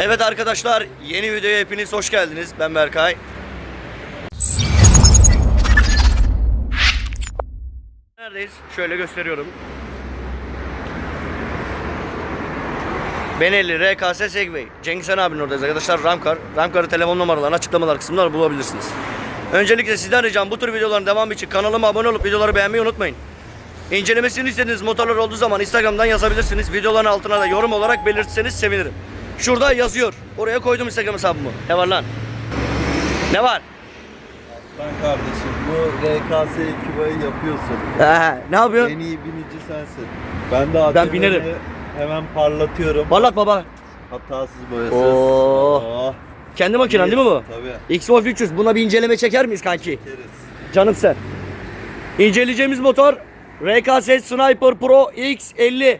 Evet arkadaşlar yeni videoya hepiniz hoş geldiniz. Ben Berkay. Neredeyiz? Şöyle gösteriyorum. Benelli, RKS Segway. Cengiz Han abinin oradayız arkadaşlar. Ramkar. Ramkar'ın telefon numaralarını açıklamalar kısmında bulabilirsiniz. Öncelikle sizden ricam bu tür videoların devamı için kanalıma abone olup videoları beğenmeyi unutmayın. İncelemesini istediğiniz motorlar olduğu zaman Instagram'dan yazabilirsiniz. Videoların altına da yorum olarak belirtirseniz sevinirim. Şurada yazıyor. Oraya koydum Instagram hesabımı. Ne var lan? Ne var? Aslan kardeşim bu RKS Küba'yı yapıyorsun. Ee, ne yapıyorsun? En iyi binici sensin. Ben de ATV'ni binerim. hemen parlatıyorum. Parlat baba. Hatasız boyasız. Oo. Oh. Kendi makinen değil mi bu? Tabii. X-Wolf 300. Buna bir inceleme çeker miyiz kanki? Keriz. Canım sen. İnceleyeceğimiz motor RKS Sniper Pro X50.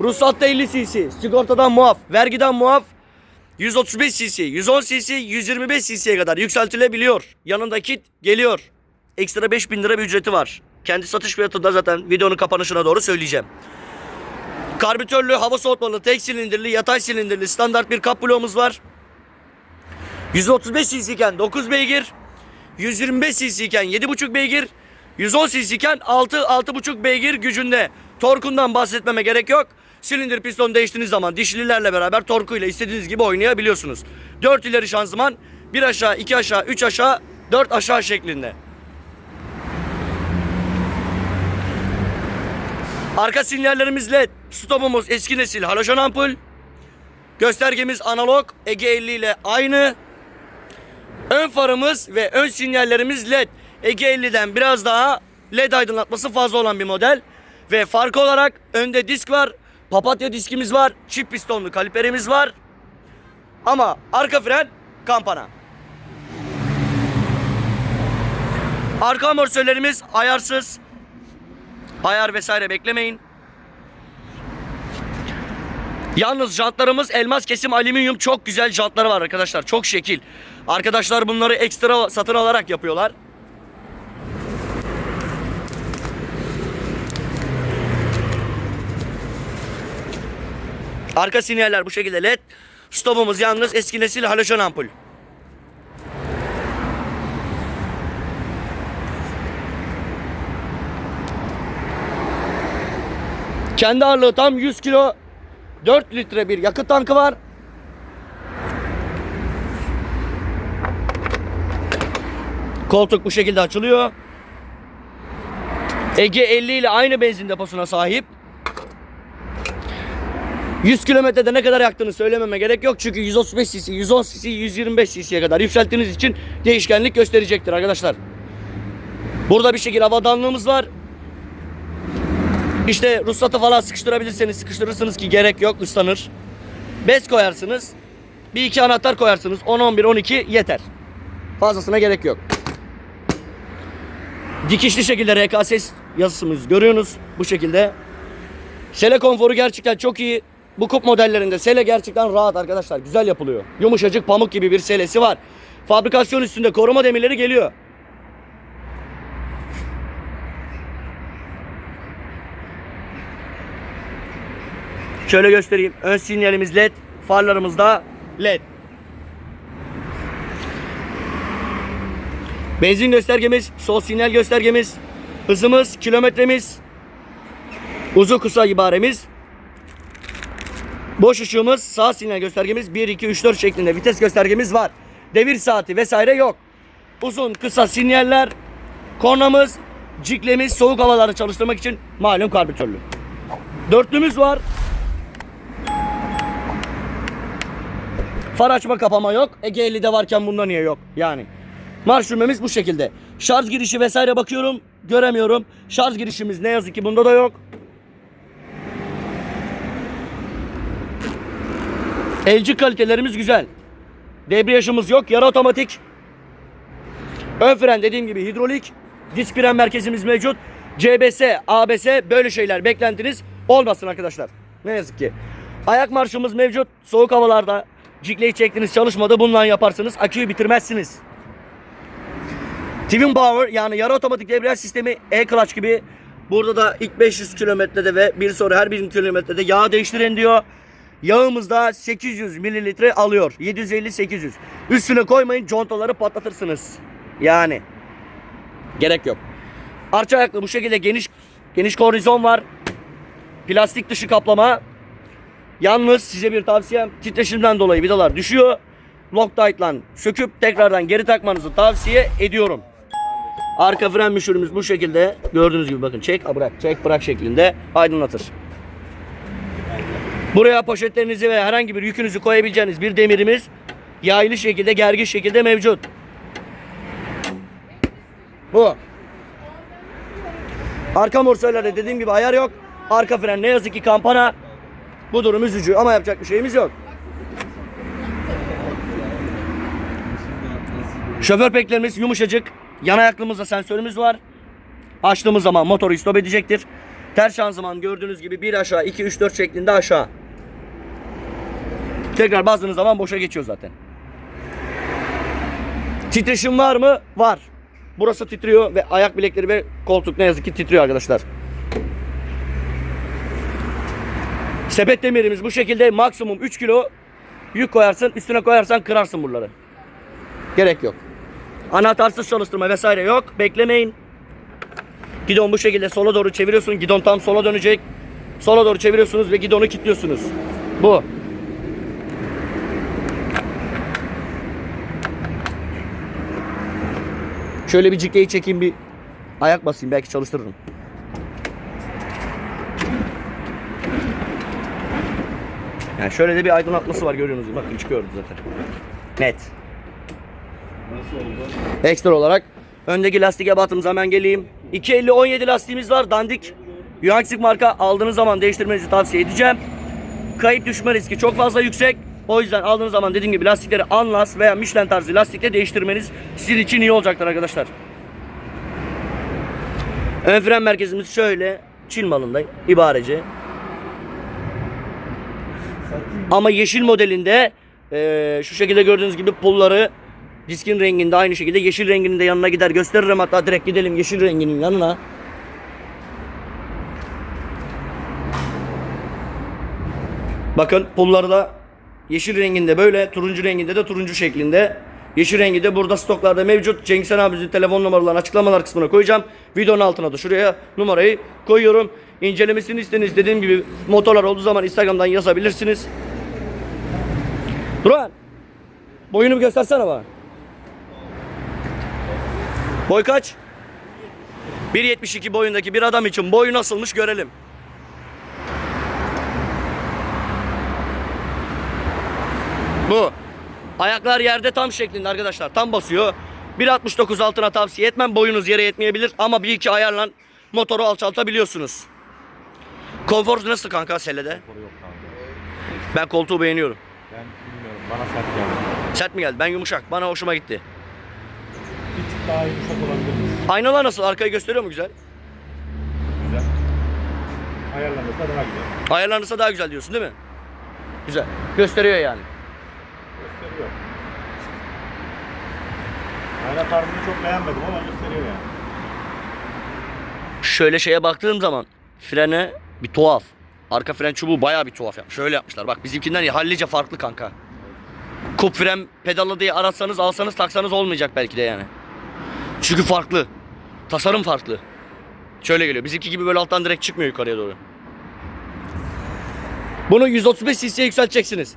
Ruhsatta 50 cc. Sigortadan muaf. Vergiden muaf. 135 cc, 110 cc, 125 cc'ye kadar yükseltilebiliyor. Yanında kit geliyor. Ekstra 5000 lira bir ücreti var. Kendi satış fiyatı da zaten videonun kapanışına doğru söyleyeceğim. Karbütörlü, hava soğutmalı, tek silindirli, yatay silindirli standart bir kap bloğumuz var. 135 cc iken 9 beygir, 125 cc iken 7,5 beygir, 110 cc iken 6-6,5 beygir gücünde. Torkundan bahsetmeme gerek yok. Silindir piston değiştiğiniz zaman dişlilerle beraber torkuyla istediğiniz gibi oynayabiliyorsunuz. 4 ileri şanzıman, 1 aşağı, 2 aşağı, 3 aşağı, 4 aşağı şeklinde. Arka sinyallerimiz led, stopumuz eski nesil halojen ampul. Göstergemiz analog, Ege 50 ile aynı. Ön farımız ve ön sinyallerimiz LED. Ege 50'den biraz daha LED aydınlatması fazla olan bir model. Ve farkı olarak önde disk var. Papatya diskimiz var. Çift pistonlu kaliperimiz var. Ama arka fren kampana. Arka amortisörlerimiz ayarsız. Ayar vesaire beklemeyin. Yalnız jantlarımız elmas kesim alüminyum çok güzel jantları var arkadaşlar. Çok şekil. Arkadaşlar bunları ekstra satın alarak yapıyorlar. Arka sinyaller bu şekilde led. Stopumuz yalnız eski nesil halojen ampul. Kendi ağırlığı tam 100 kilo 4 litre bir yakıt tankı var. Koltuk bu şekilde açılıyor. Ege 50 ile aynı benzin deposuna sahip. 100 kilometrede ne kadar yaktığını söylememe gerek yok. Çünkü 135 cc, 110 cc, 125 cc'ye kadar yükselttiğiniz için değişkenlik gösterecektir arkadaşlar. Burada bir şekilde havadanlığımız var. İşte ruhsatı falan sıkıştırabilirseniz sıkıştırırsınız ki gerek yok ıslanır. Bez koyarsınız. Bir iki anahtar koyarsınız. 10, 11, 12 yeter. Fazlasına gerek yok. Dikişli şekilde RKS yazısımız görüyorsunuz. Bu şekilde. Sele konforu gerçekten çok iyi. Bu kup modellerinde sele gerçekten rahat arkadaşlar. Güzel yapılıyor. Yumuşacık pamuk gibi bir selesi var. Fabrikasyon üstünde koruma demirleri geliyor. Şöyle göstereyim. Ön sinyalimiz led. Farlarımız da led. Benzin göstergemiz, sol sinyal göstergemiz, hızımız, kilometremiz, uzun kısa ibaremiz, boş ışığımız, sağ sinyal göstergemiz 1, 2, 3, 4 şeklinde vites göstergemiz var. Devir saati vesaire yok. Uzun kısa sinyaller, kornamız, ciklemiz soğuk havaları çalıştırmak için malum karbüratörlü. Dörtlümüz var. Far açma kapama yok. Ege 50'de varken bunda niye yok? Yani. Marş düğmemiz bu şekilde. Şarj girişi vesaire bakıyorum. Göremiyorum. Şarj girişimiz ne yazık ki bunda da yok. Elcik kalitelerimiz güzel. Debriyajımız yok. Yarı otomatik. Ön fren dediğim gibi hidrolik. Disk fren merkezimiz mevcut. CBS, ABS böyle şeyler beklentiniz olmasın arkadaşlar. Ne yazık ki. Ayak marşımız mevcut. Soğuk havalarda cikleyi çektiniz çalışmadı. Bununla yaparsınız. Aküyü bitirmezsiniz. Twin Power yani yarı otomatik debriyaj sistemi E-Clutch gibi. Burada da ilk 500 kilometrede ve bir sonra her 1000 kilometrede yağ değiştirin diyor. Yağımız da 800 mililitre alıyor. 750-800. Üstüne koymayın contaları patlatırsınız. Yani. Gerek yok. Arça ayaklı bu şekilde geniş geniş kornizon var. Plastik dışı kaplama. Yalnız size bir tavsiyem titreşimden dolayı vidalar düşüyor. Loctite'la söküp tekrardan geri takmanızı tavsiye ediyorum. Arka fren müşürümüz bu şekilde gördüğünüz gibi bakın çek bırak çek bırak şeklinde aydınlatır. Buraya poşetlerinizi ve herhangi bir yükünüzü koyabileceğiniz bir demirimiz yaylı şekilde gergin şekilde mevcut. Bu. Arka morsörlerde dediğim gibi ayar yok. Arka fren ne yazık ki kampana. Bu durum üzücü ama yapacak bir şeyimiz yok. Şoför peklerimiz yumuşacık. Yan ayaklığımızda sensörümüz var. Açtığımız zaman motoru stop edecektir. Ters şanzıman gördüğünüz gibi bir aşağı 2 3 4 şeklinde aşağı. Tekrar bastığınız zaman boşa geçiyor zaten. Titreşim var mı? Var. Burası titriyor ve ayak bilekleri ve koltuk ne yazık ki titriyor arkadaşlar. Sepet demirimiz bu şekilde maksimum 3 kilo yük koyarsın üstüne koyarsan kırarsın buraları. Gerek yok. Anahtarsız çalıştırma vesaire yok. Beklemeyin. Gidon bu şekilde sola doğru çeviriyorsun. Gidon tam sola dönecek. Sola doğru çeviriyorsunuz ve gidonu kilitliyorsunuz. Bu. Şöyle bir cikleyi çekeyim bir ayak basayım belki çalıştırırım. Yani şöyle de bir aydınlatması var görüyorsunuz. Bakın çıkıyordu zaten. Net. Nasıl oldu? Ekstra olarak öndeki lastik ebatımıza hemen geleyim. 250 17 lastiğimiz var. Dandik. Yuaxik marka aldığınız zaman değiştirmenizi tavsiye edeceğim. Kayıp düşme riski çok fazla yüksek. O yüzden aldığınız zaman dediğim gibi lastikleri Anlas veya Michelin tarzı lastikle değiştirmeniz sizin için iyi olacaktır arkadaşlar. Ön fren merkezimiz şöyle Çin malında ibarece. Ama yeşil modelinde eee, şu şekilde gördüğünüz gibi pulları diskin renginde aynı şekilde yeşil renginin de yanına gider gösteririm hatta direkt gidelim yeşil renginin yanına. Bakın pulları da yeşil renginde böyle turuncu renginde de turuncu şeklinde. Yeşil rengi de burada stoklarda mevcut. Cengiz abimizin telefon numaralarını açıklamalar kısmına koyacağım. Videonun altına da şuraya numarayı koyuyorum. İncelemesini istediğiniz dediğim gibi motorlar olduğu zaman Instagram'dan yazabilirsiniz. Duran. Boyunu bir göstersene bana. Boy kaç? 1.72 boyundaki bir adam için boyu nasılmış görelim. Bu. Ayaklar yerde tam şeklinde arkadaşlar. Tam basıyor. 1.69 altına tavsiye etmem. Boyunuz yere yetmeyebilir ama bir iki ayarla motoru alçaltabiliyorsunuz. Konfor nasıl kanka yok kanka. Ben koltuğu beğeniyorum. Ben bilmiyorum bana sert geldi. Sert mi geldi? Ben yumuşak. Bana hoşuma gitti. Bir tık daha yumuşak olabilir. Aynalar nasıl? Arkayı gösteriyor mu güzel? Güzel. Ayarlanırsa daha güzel. Ayarlanırsa daha güzel diyorsun değil mi? Güzel. Gösteriyor yani. Gösteriyor. Ayna tarzını çok beğenmedim ama gösteriyor yani. Şöyle şeye baktığım zaman frene bir tuhaf. Arka fren çubuğu bayağı bir tuhaf yapmış. Şöyle yapmışlar. Bak bizimkinden ya hallice farklı kanka. Kup fren pedalı diye aratsanız alsanız taksanız olmayacak belki de yani. Çünkü farklı. Tasarım farklı. Şöyle geliyor. Bizimki gibi böyle alttan direkt çıkmıyor yukarıya doğru. Bunu 135 cc'ye yükselteceksiniz.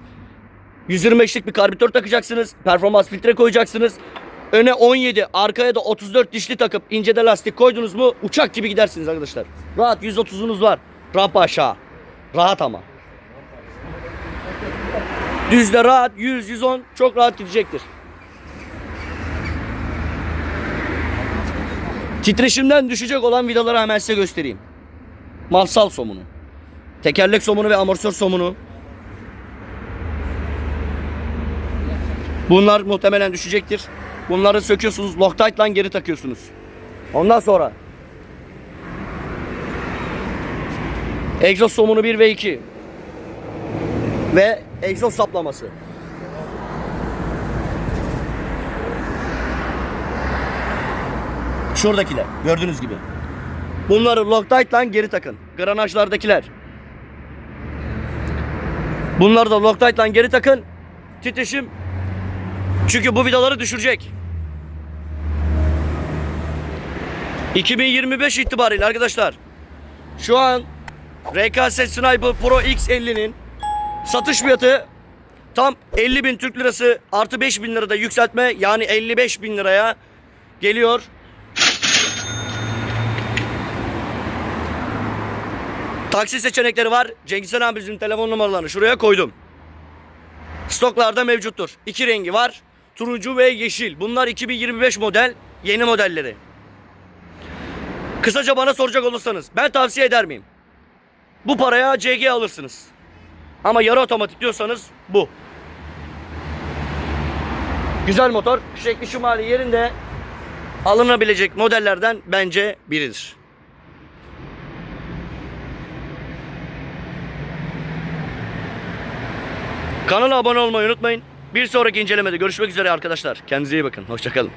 125'lik bir karbüratör takacaksınız. Performans filtre koyacaksınız. Öne 17, arkaya da 34 dişli takıp ince de lastik koydunuz mu uçak gibi gidersiniz arkadaşlar. Rahat 130'unuz var. Rampa aşağı. Rahat ama. Düzde rahat 100 110 çok rahat gidecektir. Titreşimden düşecek olan vidaları hemen size göstereyim. Mafsal somunu. Tekerlek somunu ve amortisör somunu. Bunlar muhtemelen düşecektir. Bunları söküyorsunuz, Loctite'la geri takıyorsunuz. Ondan sonra egzoz somunu 1 ve 2 ve egzoz saplaması. Şuradakiler gördüğünüz gibi. Bunları Loctite'la geri takın. Granajlardakiler. Bunları da Loctite'la geri takın. Titreşim. Çünkü bu vidaları düşürecek. 2025 itibariyle arkadaşlar şu an RKS Sniper Pro X50'nin satış fiyatı tam 50 bin Türk lirası artı 5 bin lirada yükseltme yani 55 bin liraya geliyor. Taksi seçenekleri var. Cengiz Han abimizin telefon numaralarını şuraya koydum. Stoklarda mevcuttur. İki rengi var. Turuncu ve yeşil. Bunlar 2025 model yeni modelleri. Kısaca bana soracak olursanız ben tavsiye eder miyim? Bu paraya CG alırsınız. Ama yarı otomatik diyorsanız bu. Güzel motor. Şekli şumali yerinde alınabilecek modellerden bence biridir. Kanala abone olmayı unutmayın. Bir sonraki incelemede görüşmek üzere arkadaşlar. Kendinize iyi bakın. Hoşçakalın.